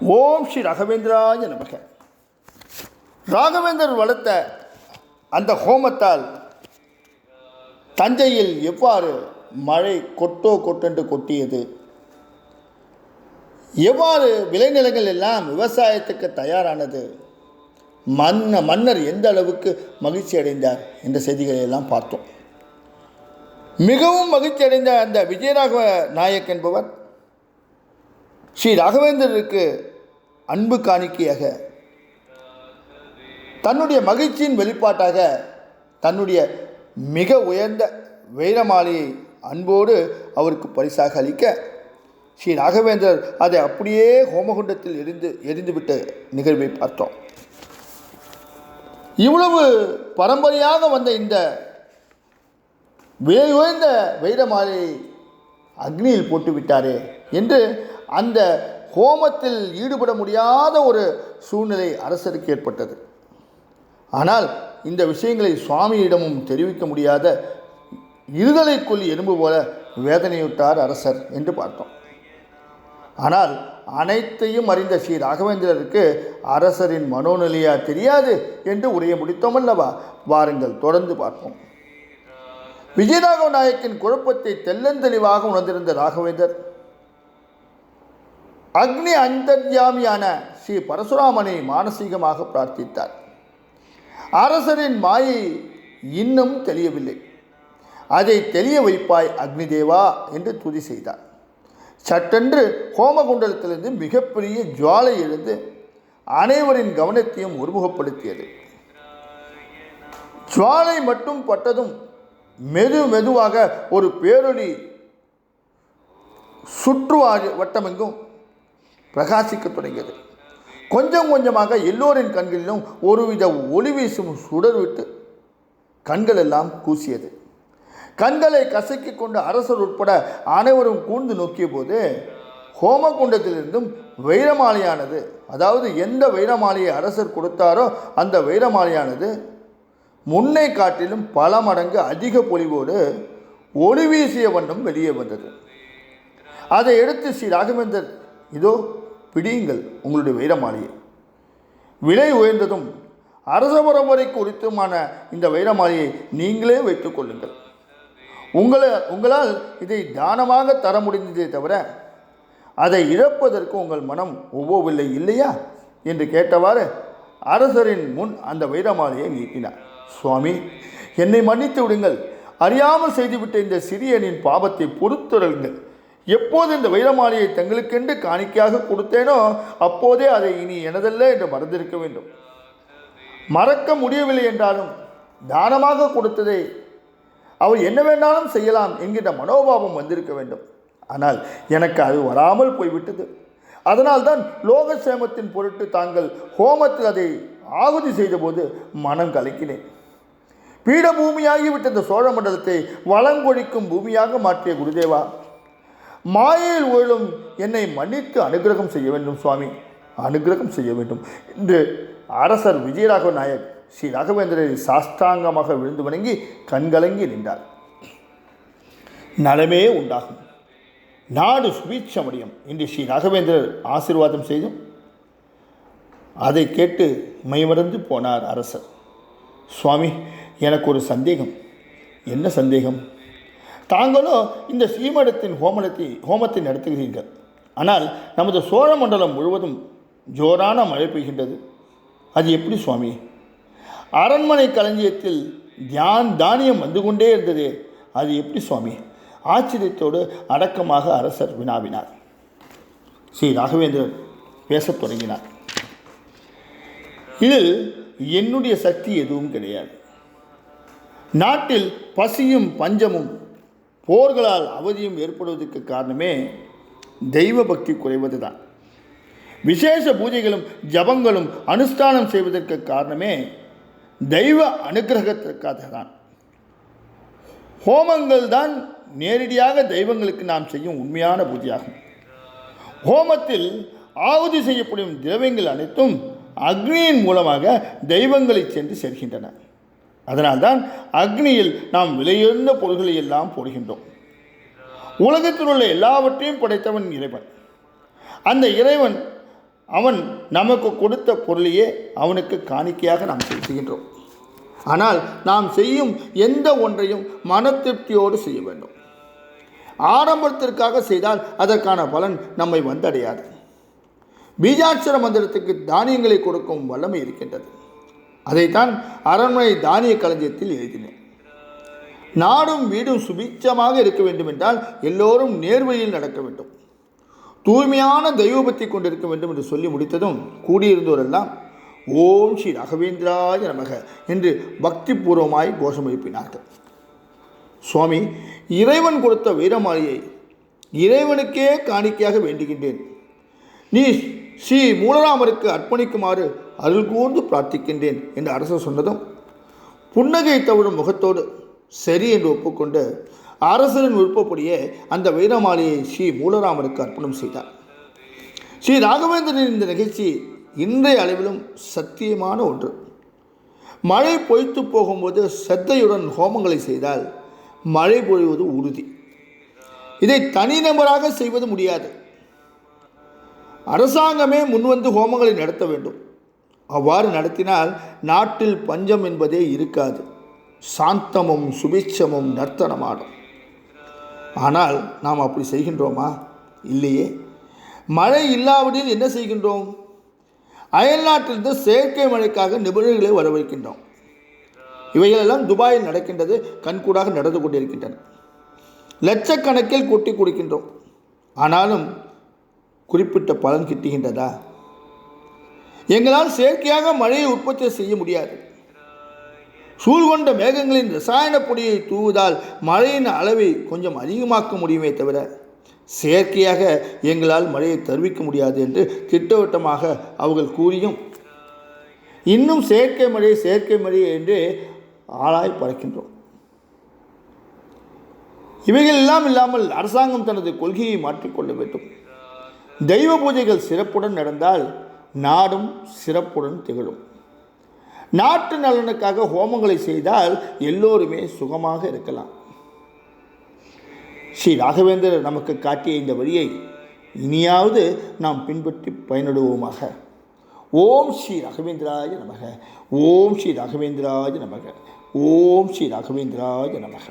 ஓம் ஸ்ரீ ராகவேந்திராய நமக. ராகவேந்தர் வளர்த்த அந்த ஹோமத்தால் தஞ்சையில் எவ்வாறு மழை கொட்டோ கொட்டென்று கொட்டியது? எவ்வாறு விளைநிலங்கள் எல்லாம் விவசாயத்துக்கு தயாரானது? மன்ன மன்னர் எந்த அளவுக்கு மகிழ்ச்சி அடைந்தார் என்ற செய்திகளை எல்லாம் பார்த்தோம். மிகவும் மகிழ்ச்சி அடைந்த அந்த விஜயராகவ நாயக் என்பவர் ஸ்ரீ ராகவேந்தருக்கு அன்பு காணிக்கையாக தன்னுடைய மகிழ்ச்சியின் வெளிப்பாட்டாக தன்னுடைய மிக உயர்ந்த வைரமாலையை அன்போடு அவருக்கு பரிசாக அளிக்க ஸ்ரீ ராகவேந்தர் அதை அப்படியே ஹோமகுண்டத்தில் எரிந்து எரிந்துவிட்ட நிகழ்வை பார்த்தோம். இவ்வளவு பரம்பரையாக வந்த இந்த விலை உயர்ந்த வைரமாலையை அக்னியில் போட்டு விட்டாரே என்று அந்த ஹோமத்தில் ஈடுபட முடியாத ஒரு சூழ்நிலை அரசருக்கு ஏற்பட்டது. ஆனால் இந்த விஷயங்களை சுவாமியிடமும் தெரிவிக்க முடியாத இருதலைக்குள் எறும்பு போல வேதனையுட்டார் அரசர் என்று பார்த்தோம். ஆனால் அனைத்தையும் அறிந்த ஸ்ரீ ராகவேந்திரருக்கு அரசரின் மனோநிலையா தெரியாது என்று உரைய முடித்தோம் அல்லவா? வாருங்கள் தொடர்ந்து பார்ப்போம். விஜயராகவ நாயக்கின் குழப்பத்தை தெல்லந்தெளிவாக உணர்ந்திருந்த ராகவேந்தர் அக்னி அந்தர்யாமியான ஸ்ரீ பரசுராமனை மானசீகமாக பிரார்த்தித்தார். அரசரின் மாயை இன்னும் தெரியவில்லை அதை தெளிய வைப்பாய் அக்னி தேவா என்று துதி செய்தார். சட்டென்று ஹோமகுண்டலத்திலிருந்து மிகப்பெரிய ஜுவாலை எழுந்து அனைவரின் கவனத்தையும் ஒருமுகப்படுத்தியது. ஜுவாலை மட்டும் பட்டதும் மெது மெதுவாக ஒரு பேரொளி சுற்று வட்டமெங்கும் பிரகாசிக்க தொடங்கியது. கொஞ்சம் கொஞ்சமாக எல்லோரின் கண்களிலும் ஒருவித ஒளி வீசும் சுடர் விட்டு கண்கள் எல்லாம் கூசியது. கண்களை கசக்கி கொண்டு அரசர் உட்பட அனைவரும் கூர்ந்து நோக்கிய போது ஹோமகுண்டத்திலிருந்தும் வைரமாலையானது அதாவது எந்த வைரமாலையை அரசர் கொடுத்தாரோ அந்த வைரமாலையானது முன்னை காட்டிலும் பல மடங்கு அதிக பொலிவோடு ஒளி வீசிய வண்ணம் வெளியே வந்தது. அதை எடுத்து ஸ்ரீ ராகவேந்தர் இதோ பிடியுங்கள் உங்களுடைய வைரமாலையை. விலை உயர்ந்ததும் அரச பரம்பரைக்கு குறித்துமான இந்த வைரமாலையை நீங்களே வைத்துக் கொள்ளுங்கள். உங்களை உங்களால் இதை தானமாக தர முடிந்ததே தவிர அதை இழப்பதற்கு உங்கள் மனம் ஒவ்வொவில்லை இல்லையா? என்று கேட்டவாறு அரசரின் முன் அந்த வைரமாலையை நீட்டினார். சுவாமி என்னை மன்னித்து விடுங்கள். அறியாமல் செய்துவிட்ட இந்த சிறியனின் பாவத்தை பொறுத்துறல்கள் எப்போது இந்த வைரமாலையை தங்களுக்கென்று காணிக்கையாக கொடுத்தேனோ அப்போதே அதை இனி எனதல்ல என்று மறந்திருக்க வேண்டும். மறக்க முடியவில்லை என்றாலும் தானமாக கொடுத்ததை அவர் என்ன வேண்டாலும் செய்யலாம் என்கின்ற மனோபாவம் வந்திருக்க வேண்டும். ஆனால் எனக்கு அது வராமல் போய்விட்டது. அதனால்தான் லோக சேமத்தின் பொருட்டு தாங்கள் ஹோமத்தில் அதை ஆகுதி செய்தபோது மனம் கலக்கினேன் பீடபூமியாகிவிட்ட இந்த சோழ மண்டலத்தை வளங்கொழிக்கும் பூமியாக மாற்றிய குருதேவா மாயையில் உழலும் என்னை மன்னித்து அனுகிரகம் செய்ய வேண்டும் சுவாமி. அனுகிரகம் செய்ய வேண்டும். என்று அரசர் விஜயராகவ நாயக் ஸ்ரீ ராகவேந்திரரை சாஷ்டாங்கமாக விழுந்து வணங்கி கண்கலங்கி நின்றார். நலமே உண்டாகும். நாடு சுபீட்சமடையும் என்று ஸ்ரீ ராகவேந்திரர் ஆசீர்வாதம் செய்தும் அதை கேட்டு மைமறந்து போனார் அரசர். சுவாமி எனக்கு ஒரு சந்தேகம். என்ன சந்தேகம்? தாங்களோ இந்த ஸ்ரீமடத்தின் ஹோமனத்தை ஹோமத்தை நடத்துகிறீர்கள். ஆனால் நமது சோழ மண்டலம் முழுவதும் ஜோரான மழை பெய்கின்றது. அது எப்படி சுவாமி? அரண்மனை களஞ்சியத்தில் தியான் தானியம் வந்து கொண்டே இருந்ததே. அது எப்படி சுவாமி? ஆச்சரியத்தோடு அடக்கமாக அரசர் வினாவினார். ஸ்ரீ ராகவேந்திரன் பேசத் தொடங்கினார். இதில் என்னுடைய சக்தி எதுவும் கிடையாது. நாட்டில் பசியும் பஞ்சமும் போர்களால் அவதியும் ஏற்படுவதற்கு காரணமே தெய்வ பக்தி குறைவது தான் விசேஷ பூஜைகளும் ஜபங்களும் அனுஷ்டானம் செய்வதற்கு காரணமே தெய்வ அனுகிரகத்திற்காக தான் ஹோமங்கள் தான் நேரடியாக தெய்வங்களுக்கு நாம் செய்யும் உண்மையான பூஜையாகும். ஹோமத்தில் ஆகுதி செய்யப்படும் திரவியங்கள் அனைத்தும் அக்னியின் மூலமாக தெய்வங்களை சென்று சேர்க்கின்றன அதனால்தான் அக்னியில் நாம் விலையுயர்ந்த பொருள்களை எல்லாம் போடுகின்றோம். உலகத்தில் உள்ள எல்லாவற்றையும் படைத்தவன் இறைவன். அந்த இறைவன் அவன் நமக்கு கொடுத்த பொருளையே அவனுக்கு காணிக்கையாக நாம் செலுத்துகின்றோம் ஆனால் நாம் செய்யும் எந்த ஒன்றையும் மன திருப்தியோடு செய்ய வேண்டும். ஆடம்பரத்திற்காக செய்தால் அதற்கான பலன் நம்மை வந்தடையாது. பீஜாட்சர மந்திரத்துக்கு தானியங்களை கொடுக்கும் வல்லமை இருக்கின்றது. அதைத்தான் அரண்மனை தானிய களஞ்சியத்தில் எழுதினேன். நாடும் வீடும் சுபிச்சமாக இருக்க வேண்டும் என்றால் எல்லோரும் நேர்வழியில் நடக்க வேண்டும். தூய்மையான தெய்வபக்தி கொண்டிருக்க வேண்டும் என்று சொல்லி முடித்ததும் கூடியிருந்தோரெல்லாம் ஓம் ஸ்ரீ ராகவேந்திராய நமக என்று பக்திபூர்வமாய் கோஷம் எழுப்பினார்கள் சுவாமி இறைவன் கொடுத்த வீரமாளியை இறைவனுக்கே காணிக்கையாக வேண்டுகின்றேன். நீ ஸ்ரீ மூலராமருக்கு அர்ப்பணிக்குமாறு அருள் கூர்ந்து பிரார்த்திக்கின்றேன் என்று அரசர் சொன்னதும் புன்னகை தவிடும் முகத்தோடு சரி என்று ஒப்புக்கொண்டு அரசரின் விருப்பப்படியே அந்த வைரமாலையை ஸ்ரீ மூலராமருக்கு அர்ப்பணம் செய்தார். ஸ்ரீ ராகவேந்திரன் இந்த நிகழ்ச்சி இன்றைய அளவிலும் சத்தியமான ஒன்று. மழை பொய்த்து போகும்போது சத்தையுடன் ஹோமங்களை செய்தால் மழை பொழிவது உறுதி. இதை தனிநபராக செய்வது முடியாது. அரசாங்கமே முன்வந்து ஹோமங்களை நடத்த வேண்டும். அவ்வாறு நடத்தினால் நாட்டில் பஞ்சம் என்பதே இருக்காது. சாந்தமும் சுபிட்சமும் நர்த்தனமாடும் ஆனால் நாம் அப்படி செய்கின்றோமா? இல்லையே. மழை இல்லாவிடில் என்ன செய்கின்றோம்? அயல்நாட்டிலிருந்து செயற்கை மழைக்காக நிபுணர்களை வரவைக்கின்றோம் இவைகளெல்லாம் துபாயில் நடக்கின்றது கண்கூடாக நடந்து கொண்டிருக்கின்றன. லட்சக்கணக்கில் கொட்டி கொடுக்கின்றோம். ஆனாலும் குறிப்பிட்ட பலன் கிட்டுகின்றதா? எங்களால் செயற்கையாக மழையை உற்பத்தி செய்ய முடியாது. சூழ்கொண்ட மேகங்களின் ரசாயன பொடியை தூவுதால் மழையின் அளவை கொஞ்சம் அதிகமாக்க முடியுமே தவிர செயற்கையாக எங்களால் மழையை தருவிக்க முடியாது என்று திட்டவட்டமாக அவர்கள் கூறியும் இன்னும் செயற்கை மழை செயற்கை மழை என்று ஆளாய் பறக்கின்றோம். இவைகள் எல்லாம் இல்லாமல் அரசாங்கம் தனது கொள்கையை மாற்றிக்கொள்ள வேண்டும். தெய்வ பூஜைகள் சிறப்புடன் நடந்தால் நாடும் சிறப்புடன் திகழும். நாட்டு நலனுக்காக ஹோமங்களை செய்தால் எல்லோருமே சுகமாக இருக்கலாம். ஸ்ரீ ராகவேந்தர் நமக்கு காட்டிய இந்த வழியை இனியாவது நாம் பின்பற்றி பயனடுவோமாக. ஓம் ஸ்ரீ ராகவேந்திராய நமக. ஓம் ஸ்ரீ ராகவேந்திராய நமக. ஓம் ஸ்ரீ ராகவேந்திராய நமக.